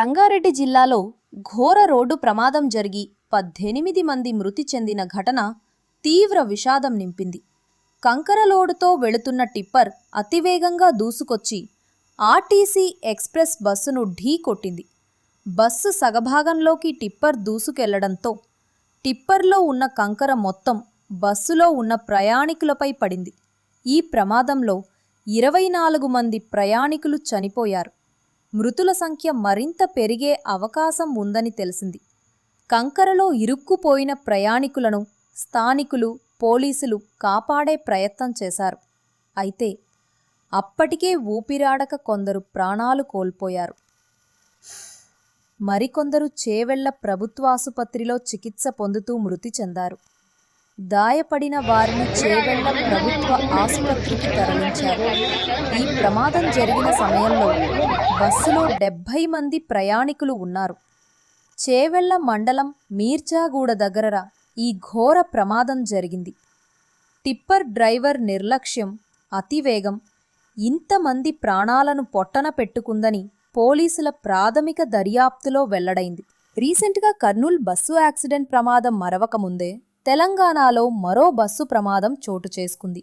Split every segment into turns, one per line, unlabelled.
రంగారెడ్డి జిల్లాలో ఘోర రోడ్డు ప్రమాదం జరిగి పద్దెనిమిది మంది మృతి చెందిన ఘటన తీవ్ర విషాదం నింపింది. కంకర లోడుతో వెళుతున్న టిప్పర్ అతివేగంగా దూసుకొచ్చి ఆర్టీసీ ఎక్స్ప్రెస్ బస్సును ఢీ కొట్టింది. బస్సు సగభాగంలోకి టిప్పర్ దూసుకెళ్ళడంతో టిప్పర్లో ఉన్న కంకర మొత్తం బస్సులో ఉన్న ప్రయాణికులపై పడింది. ఈ ప్రమాదంలో ఇరవై నాలుగు మంది ప్రయాణికులు చనిపోయారు. మృతుల సంఖ్య మరింత పెరిగే అవకాశం ఉందని తెలిసింది. కంకరలో ఇరుక్కుపోయిన ప్రయాణికులను స్థానికులు పోలీసులు కాపాడే ప్రయత్నం చేశారు. అయితే అప్పటికే ఊపిరాడక కొందరు ప్రాణాలు కోల్పోయారు. మరికొందరు చేవెళ్ళ ప్రభుత్వాసుపత్రిలో చికిత్స పొందుతూ మృతి చెందారు. గాయపడిన వారిని చేవెళ్ళ ప్రభుత్వ ఆసుపత్రికి తరలించారు. ఈ ప్రమాదం జరిగిన సమయంలో బస్సులో డెబ్భై మంది ప్రయాణికులు ఉన్నారు. చేవెళ్ళ మండలం మీర్జాగూడ దగ్గర ఈ ఘోర ప్రమాదం జరిగింది. టిప్పర్ డ్రైవర్ నిర్లక్ష్యం అతివేగం ఇంతమంది ప్రాణాలను పొట్టన పెట్టుకుందని పోలీసుల ప్రాథమిక దర్యాప్తులో వెల్లడైంది. రీసెంట్గా కర్నూల్ బస్సు యాక్సిడెంట్ ప్రమాదం మరవకముందే తెలంగాణలో మరో బస్సు ప్రమాదం చోటు చేసుకుంది.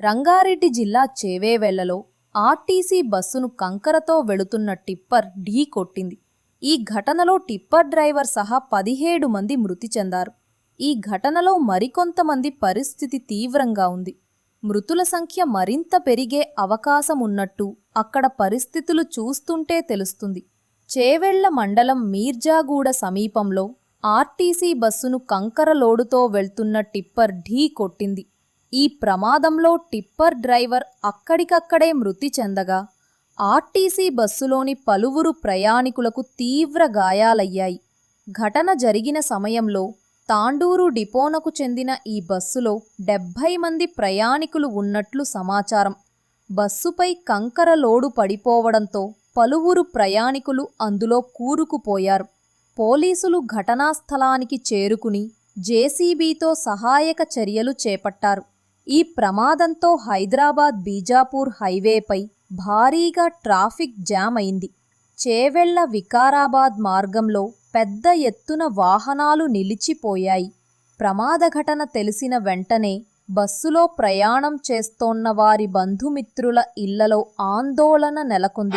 రంగారెడ్డి జిల్లా చేవేవెళ్ళలో ఆర్టీసీ బస్సును కంకరతో వెళుతున్న టిప్పర్ ఢీ కొట్టింది. ఈ ఘటనలో టిప్పర్ డ్రైవర్ సహా పదిహేడు మంది మృతి చెందారు. ఈ ఘటనలో మరికొంతమంది పరిస్థితి తీవ్రంగా ఉంది. మృతుల సంఖ్య మరింత పెరిగే అవకాశం ఉన్నట్టు అక్కడ పరిస్థితులు చూస్తుంటే తెలుస్తుంది. చేవెళ్ళ మండలం మీర్జాగూడ సమీపంలో ఆర్టీసీ బస్సును కంకర లోడుతో వెళ్తున్న టిప్పర్ ఢీ కొట్టింది. ఈ ప్రమాదంలో టిప్పర్ డ్రైవర్ అక్కడికక్కడే మృతి చెందగా ఆర్టీసీ బస్సులోని పలువురు ప్రయాణికులకు తీవ్ర గాయాలయ్యాయి. ఘటన జరిగిన సమయంలో తాండూరు డిపోనకు చెందిన ఈ బస్సులో డెబ్భై మంది ప్రయాణికులు ఉన్నట్లు సమాచారం. బస్సుపై కంకర లోడు పడిపోవడంతో పలువురు ప్రయాణికులు అందులో కూరుకుపోయారు. పోలీసులు ఘటనా స్థలానికి చేరుకుని జేసీబీతో సహాయక చర్యలు చేపట్టారు. ఈ ప్రమాదంతో హైదరాబాద్ బీజాపూర్ హైవేపై భారీగా ట్రాఫిక్ జామ్ అయింది. చేవెళ్ళ వికారాబాద్ మార్గంలో పెద్ద ఎత్తున వాహనాలు నిలిచిపోయాయి. ప్రమాద ఘటన తెలిసిన వెంటనే బస్సులో ప్రయాణం చేస్తోన్న వారి బంధుమిత్రుల ఇళ్ళలో ఆందోళన నెలకొంది.